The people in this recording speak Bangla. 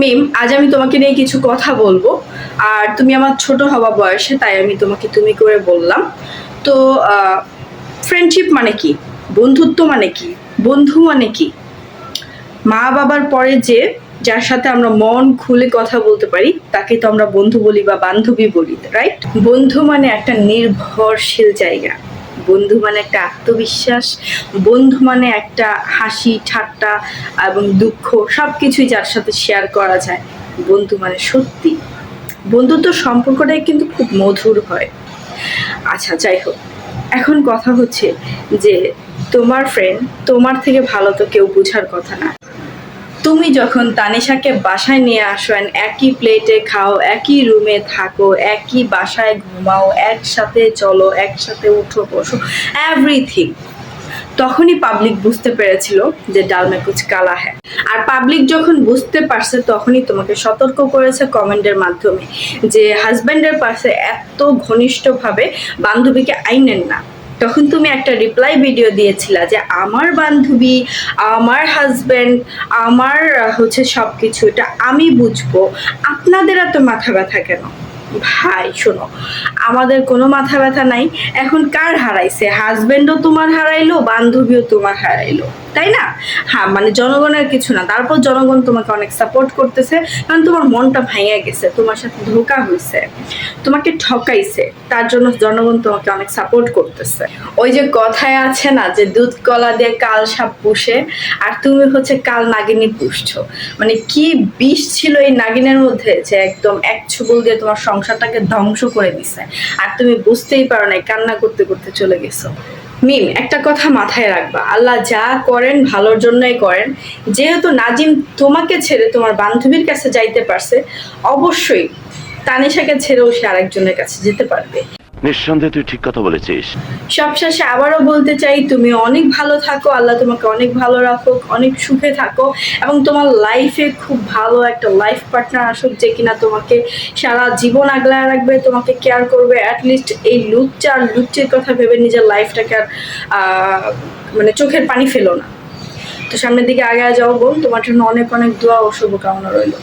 মিম আজ আমি তোমাকে নিয়ে কিছু কথা বলব। আর তুমি আমার ছোট হওয়া বয়সে, তাই আমি তোমাকে তুমি করে বললাম। তো ফ্রেন্ডশিপ মানে কি? বন্ধুত্ব মানে কি? বন্ধু মানে কি? মা বাবার পরে যে, যার সাথে আমরা মন খুলে কথা বলতে পারি, তাকে তো আমরা বন্ধু বলি বা বান্ধবী বলি রাইট বন্ধু মানে একটা নির্ভরশীল জায়গা। বন্ধু মানে একটা আত্মবিশ্বাস, বন্ধু মানে একটা হাসি, ঠাট্টা এবং দুঃখ সব কিছুই যার সাথে শেয়ার করা যায়। বন্ধু মানে সত্যি। বন্ধুত্ব সম্পর্কটাই কিন্তু খুব মধুর হয়। আচ্ছা যাই হোক, এখন কথা হচ্ছে যে তোমার ফ্রেন্ড তোমার থেকে ভালো তো কেউ বোঝার কথা না। তুমি যখন তানিশাকে বাসায় নিয়ে আসো একই প্লেটে খাও, একই রুমে থাকো, একই বাসায় ঘুমাও, একসাথে চলো, একসাথে উঠো, বসো এভরিথিং তখনই পাবলিক বুঝতে পেরেছিল যে ডাল মে কুচ কালা হ্যাঁ। আর পাবলিক যখন বুঝতে পারছে, তখনই তোমাকে সতর্ক করেছে কমেন্টের মাধ্যমে যে হাজব্যান্ডের পাশে এত ঘনিষ্ঠভাবে বান্ধবীকে আইনেন না। তখন তুমি একটা রিপ্লাই ভিডিও দিয়েছিলা যে আমার বান্ধবী, আমার হাজব্যান্ড আমার হচ্ছে সব কিছু এটা আমি বুঝব। আপনাদের এত মাথা ব্যথা কেন? ভাই, শোনো, আমাদের কোনো মাথা ব্যথা নাই। এখন কার হারাইছে? হাজব্যান্ডও তোমার হারাইলো, বান্ধবীও তোমার হারাইলো। তাই না? হ্যাঁ মানে জনগণের কিছু না। তারপর জনগণ তোমাকে অনেক সাপোর্ট করতেছে, কারণ তোমার মনটা ভাঙে গেছে, তোমার সাথে ধোকা হয়েছে তোমাকে ঠকাইছে, তার জন্য জনগণ তোমাকে অনেক সাপোর্ট করতেছে। ওই যে কথায় আছে না যে, দুধ কলা দিয়ে কাল সাপ পুষে, আর তুমি হচ্ছে কাল নাগিনী পুষছো। মানে কি বিষ ছিল এই নাগিনের মধ্যে যে একদম এক ছুবল দিয়ে তোমার সংসারটাকে ধ্বংস করে দিছে। আর তুমি বুঝতেই পারো না কান্না করতে করতে চলে গেছো। মিম, একটা কথা মাথায় রাখবা। আল্লাহ যা করেন ভালোর জন্যই করেন। যেহেতু নাজিম তোমাকে ছেড়ে তোমার বান্ধবীর কাছে যাইতে পারছে, অবশ্যই তানিশাকে ছেড়েও সে আরেকজনের কাছে যেতে পারবে। নিঃসন্দেহে তুই ঠিক কথা বলেছিস। সবশেষে আবারও বলতে চাই, তুমি অনেক ভালো থাকো, আল্লাহ তোমাকে অনেক ভালো রাখুক, অনেক সুখে থাকো, এবং তোমার লাইফে খুব ভালো একটা লাইফ পার্টনার আসুক যে কিনা তোমাকে সারা জীবন আগলায় রাখবে, তোমাকে কেয়ার করবে অ্যাটলিস্ট এই লুচ্চা আর লুচ্চির কথা ভেবে নিজের লাইফটাকে আর মানে চোখের পানি ফেলো না। তো সামনের দিকে আগে যাও বোন, তোমার জন্য অনেক অনেক দোয়া ও শুভকামনা রইল।